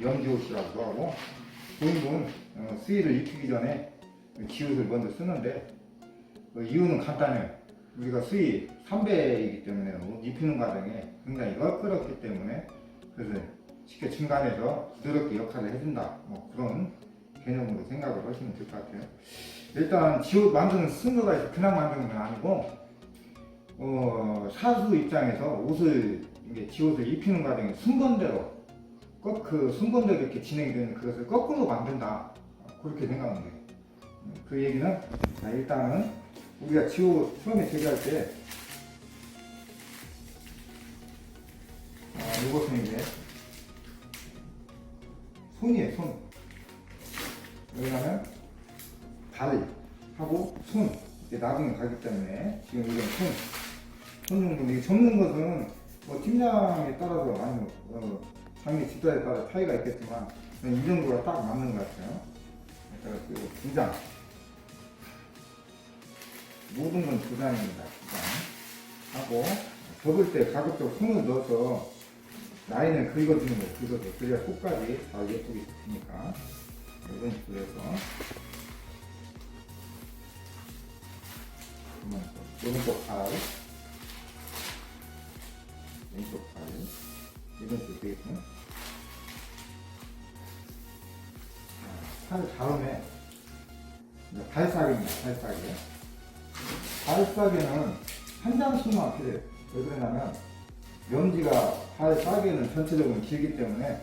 연지옷이라고 하고 고인분 어, 수의를 입히기 전에 지옷을 먼저 쓰는데 그 이유는 간단해요. 우리가 수의 3배이기 때문에 옷 입히는 과정에 굉장히 껄끄럽기 때문에 그래서 쉽게 중간에서 부드럽게 역할을 해준다. 뭐 그런 개념으로 생각을 하시면 될 것 같아요. 일단 지옷 만드는 있어 그냥 만드는 건 아니고 어, 사수 입장에서 옷을 이게 지옷을 입히는 과정에 순번대로 꼭 그 순번대로 이렇게 진행이 되는 그것을 거꾸로 만든다. 그렇게 돼요. 음, 그 얘기는 자, 일단은 우리가 지옷 처음에 제기할 때 아, 이것은 이제 손이에요 손. 왜냐하면 발 하고 손 이제 나중에 가기 때문에 지금 이건 손, 손 정도 이게 접는 것은 뭐 팀장에 따라서 많이 어, 장비 집단에 따라 차이가 있겠지만 이 정도가 딱 맞는 것 같아요. 그래서 그 두장 모든 건 두 장입니다. 두 장. 하고 접을 때 가급적 손을 넣어서 라인을 긁어주는 거예요. 긁어줘. 그래야 속까지 잘 예쁘게 잡히니까 이런 식으로 해서 오른쪽 팔 왼쪽 팔 되겠죠 팔을 잡으면 이제 발사기입니다 발사기. 발사기는 한 장씩만 필요해요 왜 그러냐면 염지가 발사기는 전체적으로 길기 때문에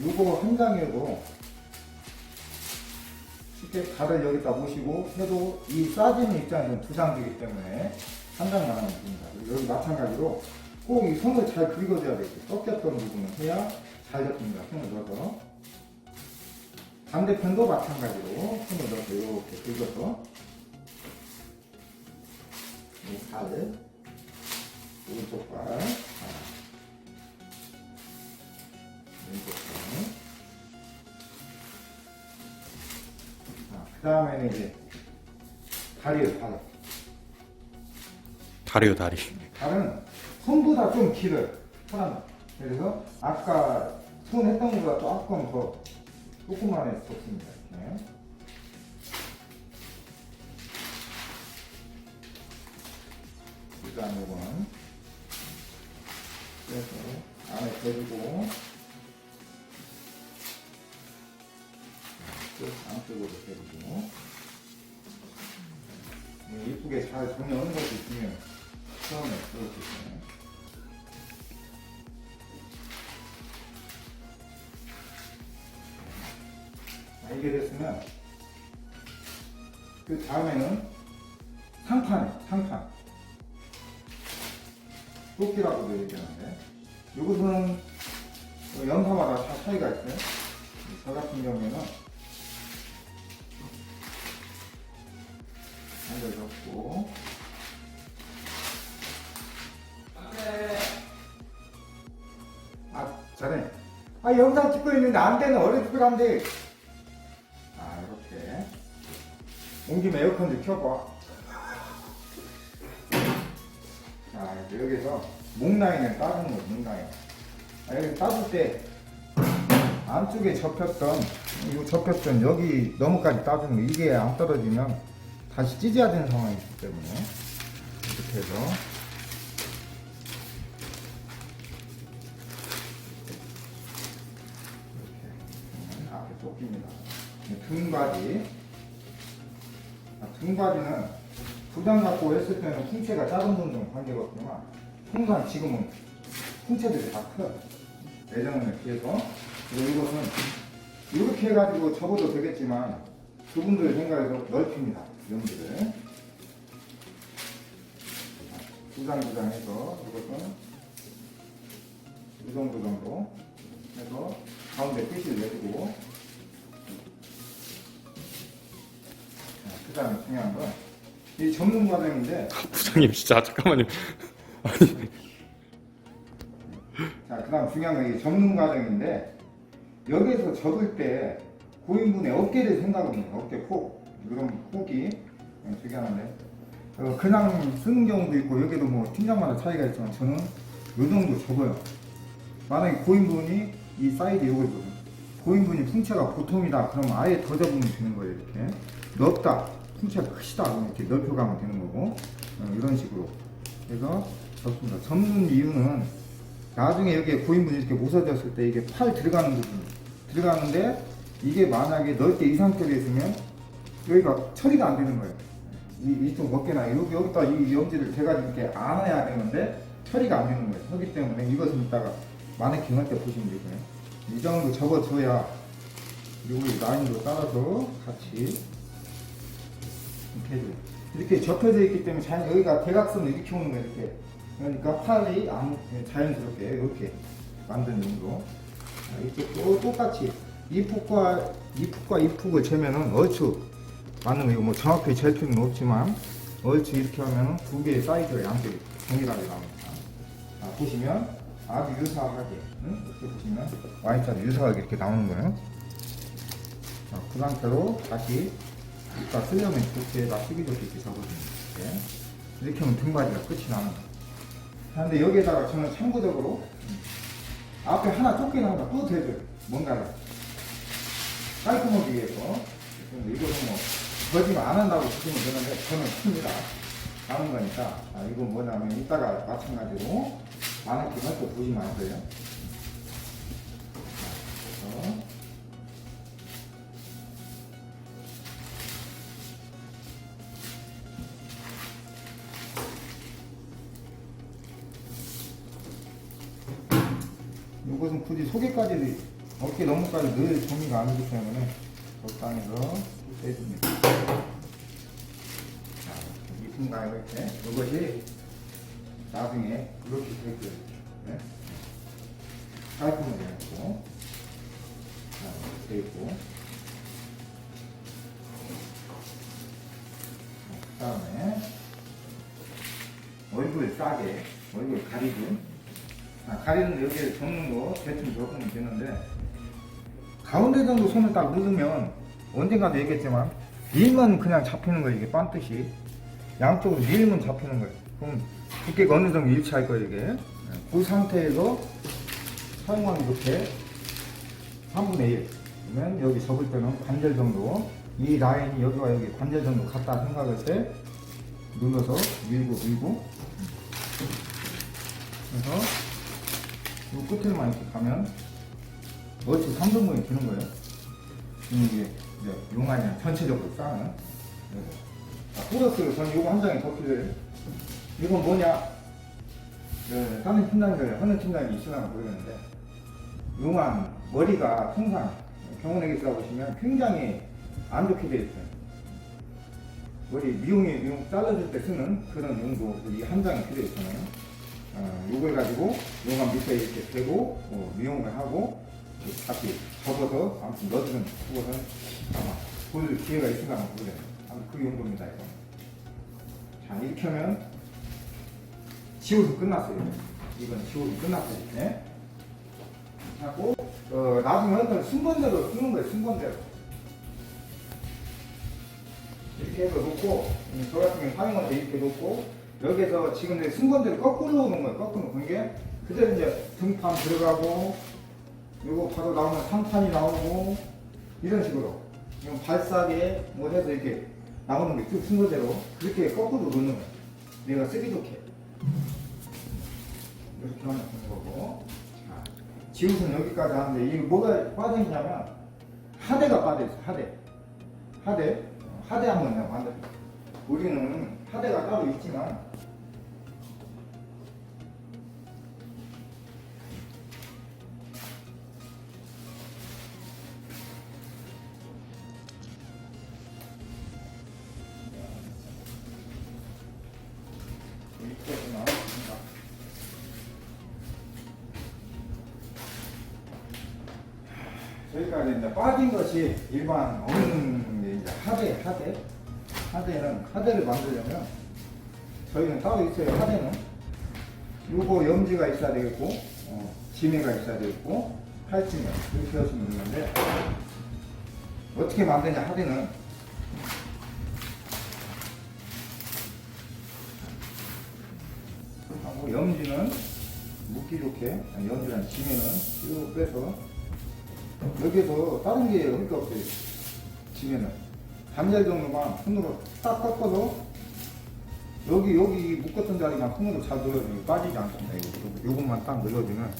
요거 한 장이고 쉽게 가를 여기다 모시고 해도 이 싸지는 입장에서는 두 장이기 때문에 한 장만 하면 됩니다. 여기 마찬가지로 꼭이 손을 잘 긁어줘야 돼요. 꺾였던 부분은 해야 잘 잡힙니다. 손을 넣어서. 반대편도 마찬가지로 손을 넣어서 이렇게 긁어서 이 발, 오른쪽 발, 왼쪽 발, 그 다음에는 이제 다리요, 발. 다리요 다리. 발은 손보다 좀 길어요. 사람. 그래서 아까 손 했던 것보다 조금 더 조금만 좋습니다. 이렇게. 일단 이거는 그래서 안에 대주고 끝 안쪽으로 대주고 네, 이쁘게 잘 정리하는 것도 있으면 처음에 그렇게 있어요. 자, 이게 됐으면 그 다음에는 상판, 상판. 토끼라고도 얘기하는데 이것은 연사마다 다 차이가 있어요. 저 같은 경우에는 알려줬고 아 잘해 아 영상 찍고 있는데 안 되는 어린 특별 한데 아 온 김에 에어컨 좀 켜봐. 자 이제 여기서 목라인을 따주는 거예요 목라인. 아, 여기 따줄 때 안쪽에 접혔던 이거 접혔던 여기 너머까지 따주는 거 이게 안 떨어지면 다시 찢어야 되는 상황이 있기 때문에 이렇게 해서 이렇게. 앞에 쫓깁니다. 등바지 아, 등바지는 부담 갖고 했을 때는 풍채가 작은 분들은 관계가 없지만 통상 지금은 풍채들이 다 커요. 예전에 비해서 그리고 이것은 이렇게 해가지고 접어도 되겠지만 그분들 생각에서 넓힙니다. 염지를 두장두장 해서 이것은 이 정도 정도 해서 가운데 끝을 내주고 그 다음에 중요한 건이 접는 과정인데 부장님 진짜 잠깐만요. 자, 그 다음 중요한 건이 접는 과정인데 여기서 접을 때 고인분의 어깨를 생각합니다. 어깨 폭. 이런 폭이 저기 하는데 어, 그냥 쓰는 경우도 있고 여기도 뭐 팀장마다 차이가 있지만 저는 이 정도 접어요. 만약에 고인분이 이 사이드 요거거든. 고인분이 풍채가 보통이다. 그럼 아예 더 접으면 되는 거예요. 이렇게 넓다. 풍채가 크시다. 이렇게 넓혀가면 되는 거고 어, 이런 식으로 그래서 접습니다. 접는 이유는 나중에 여기에 고인분이 이렇게 모서졌을 때 이게 팔 들어가는 부분 들어가는데 이게 만약에 넓게 이 상태로 있으면 여기가 처리가 안 되는 거예요. 이, 이쪽 어깨나 여기, 여기다 이 염지를 대가지고 이렇게 안아야 되는데 처리가 안 되는 거예요. 그렇기 때문에 이것은 이따가 마네킹 할 때 보시면 되고요. 이 정도 접어줘야 이 라인도 따라서 같이 이렇게. 이렇게 접혀져 있기 때문에 자연 여기가 대각선을 이렇게 오는 거예요. 이렇게. 그러니까 팔이 안, 자연스럽게 이렇게 정도. 자, 이쪽도 똑같이 이 푹과 이 푹과 이 푹을 재면은 얼추 맞는 거 이거 뭐 정확히 잴 필요는 없지만 얼추 이렇게 하면은 두 개의 사이즈가 양쪽이 동일하게 나옵니다. 자, 보시면 아주 유사하게 응? 이렇게 보시면 Y자로 유사하게 이렇게 나오는 거예요. 자, 그 상태로 다시 이따 쓰려면 놔시기 좋게 이렇게 접어줍니다. 이렇게. 이렇게 하면 등받이가 끝이 나는 거예요. 자, 근데 여기에다가 저는 참고적으로 앞에 하나 조끼는 하나 또 대줘요. 뭔가를 깔끔하기 위해서. 이거는 뭐 거짓말 안 한다고 보시면 되는데 저는 큽니다. 남은 거니까. 아, 이건 뭐냐면 이따가 마찬가지로 마네킹 할때 보시면 안 돼요. 어깨 너머까지 넣을 종이가 아니기 때문에 적당해서 빼줍니다. 자, 이쁜 가요 이렇게? 이것이 나중에 이렇게 되고요. 네? 깔끔하게 해고 자, 이렇게 돼 있고 그 다음에 얼굴 싸게 얼굴 가리고 아, 가리는 여기에 접는 거 대충 접으면 되는데 가운데 정도 손을 딱 누르면 언젠가도 얘기했지만 밀면 그냥 잡히는 거예요 이게 반듯이 양쪽으로 밀면 잡히는 거예요. 그럼 두께가 어느 정도 일치할 거예요 이게? 그 상태에서 사용하는 이렇게 3분의 1 그러면 여기 접을 때는 관절 정도 이 라인이 여기와 여기 관절 정도 같다 생각할 때 눌러서 밀고 밀고. 그래서 이 끝에만 이렇게 가면 어찌 3등분이 되는 거예요. 이게 이제 용안이랑 전체적으로 쌓는. 요거. 자, 플러스 저는 요거 한 장이 더 필요해요. 이건 뭐냐? 네, 다른 팀장들, 하는 팀장이 있으나 모르겠는데, 용안, 머리가 통상 병원에 계시다 보시면 굉장히 안 좋게 되어 있어요. 머리 미용에 미용 잘라줄 때 쓰는 그런 용도 이 한 장이 필요 있잖아요. 어, 요걸 가지고 용암 밑에 이렇게 대고 어, 미용을 하고 다시 접어서 아무튼 넣어주는 그것은 아마 볼 기회가 있을까 모르겠네요. 아무튼 그 용도입니다 이거. 자 이렇게 하면 지워서 끝났어요. 이건 지워서 끝났어요. 네? 하고 어, 나중에 하여튼 순번대로 쓰는 거예요. 순번대로. 이렇게 해서 놓고 음, 저 같은 경우 사용할 때 이렇게 놓고 여기에서 지금 내 순번대로 거꾸로 오는 거예요. 거꾸로 놓은 게 그대로 이제 등판 들어가고 요거 바로 나오면 상판이 나오고 이런 식으로 발사계 뭐 해서 이렇게 나오는 게쭉 순서대로. 그렇게 거꾸로 놓는 거예요. 내가 쓰기 좋게. 이렇게 하면 되는 거고. 자, 지우선 여기까지 하는데 이게 뭐가 빠져있냐면 하대가 빠져있어 하대. 하대? 어, 하대 한번 내가 만들어 우리는 하대가 따로 있지만 이제 빠진 것이 일반 없는 게 이제 하대, 하대. 하대는 하대를 만들려면 저희는 따로 있어요. 하대는 요거 염지가 있어야 되겠고, 어, 지매가 있어야 되겠고, 팔찌면 이렇게 하시면 되는데 어떻게 만드냐 하대는 하고 염지는 묵기 좋게 아니, 염지란 지매는 쭉 빼서 여기에서 다른 게할게 없어요. 지면은 반절 정도만 손으로 딱 꺾어서 여기 여기 묶었던 자리만 손으로 잘 눌러주면 빠지지 않습니다. 이거 요것만 딱 눌러주면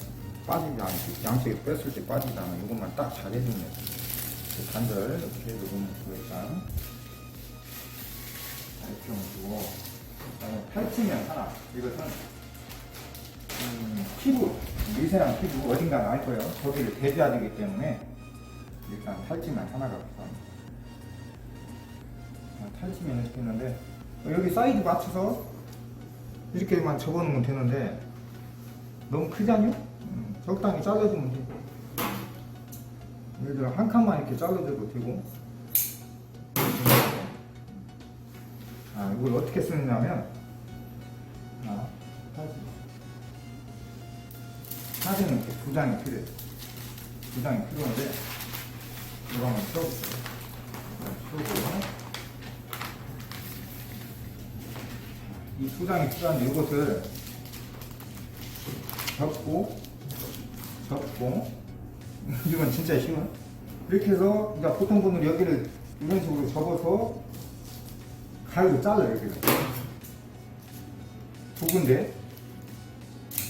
빠지지 않고 양쪽에 뺐을 때 빠지지 않아. 요것만 딱 잘 해주면 그 반절 이렇게 요거는 일단 이렇게 놔두고 그다음에 탈치면 하나 이것은 음, 피부 미세한 피부 어딘가 날 거예요. 거기를 대줘야 되기 때문에 일단 탈지면 하나가 필요합니다. 아, 탈지면 어, 여기 사이즈 맞춰서 이렇게만 접어놓으면 되는데 너무 크지 않요? 음, 적당히 잘라주면 돼. 예를 들어 한 칸만 이렇게 잘라줘도 되고 아 이걸 어떻게 쓰느냐면 사진은 이렇게 두 장이 필요해요. 두 장이 필요한데, 이거 한번 펴보세요. 펴고, 이두 장이 필요한데, 이것을 접고, 접고, 이건 진짜 쉬워. 이렇게 해서, 그러니까 보통 분은 여기를 이런 식으로 접어서 가위로 잘라요, 여기를. 두 군데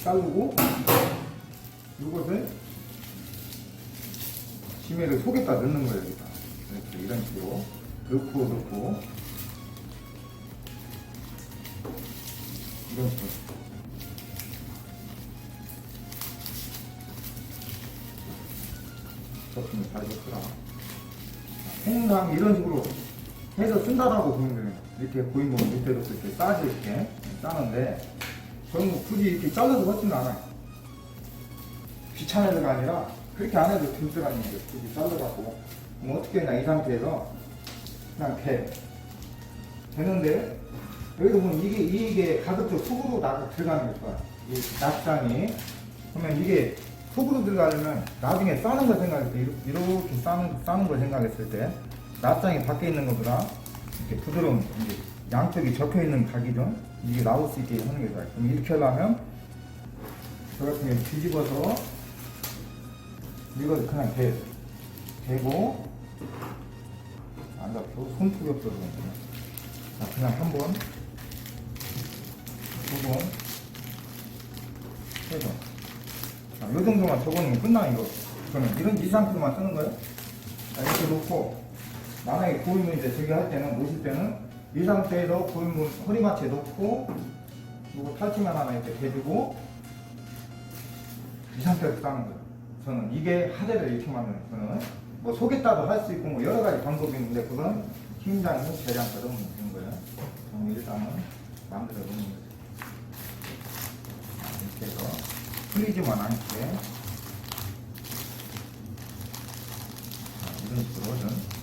자르고, 이것을 심해를 속에다 넣는 거예요, 여기다. 이렇게 이런 식으로 넣고 넣고 이런 식으로. 접근을 잘 줬더라. 행랑 이런 식으로 해서 쓴다라고 보면 돼요. 이렇게 고인공 밑에도 이렇게 싸지 이렇게 싸는데 저는 뭐 굳이 이렇게 잘라서 하지는 않아요. 귀찮아서가 아니라 그렇게 안 해도 든든하는 게 굳이 잘라갖고 뭐 어떻게 했나 이 상태에서 그냥 배 되는데 여기도 보면 이게 이게 가급적 속으로 나 들어가는 게 좋아요. 이 납장이 그러면 이게 속으로 들어가려면 나중에 싸는 걸 생각했을 때 이렇게, 싸는 싸는 걸 생각했을 때 납장이 밖에 있는 것보다 이렇게 부드러운 양쪽이 접혀 있는 각이죠. 이게 나올 수 있게 하는 게 좋아요. 그럼 이렇게 하려면 저 같은 경우 뒤집어서 이걸 그냥 대, 대고 안 없어서 그런구나. 자 그냥 한 번, 두 번, 세 번. 자, 요 정도만 적어놓으면 끝나 이거. 그러면 이런 이 상태로만 쓰는 거예요. 자, 이렇게 놓고 만약에 고인물 이제 저기 할 때는 모실 때는 이 상태에서 고인물 허리맡에 놓고 그리고 탈취만 하나 이렇게 대주고 이 상태에서 싸는 거예요. 저는 이게 하대를 만드는 저는 뭐 속에다도 할 수 있고 뭐 여러 가지 방법이 있는데 그건 재량껏 넣으면 되는 거예요. 그럼 일단은 만들어 놓는 거죠. 자, 이렇게 해서 풀리지만 않게 자, 이런 식으로 는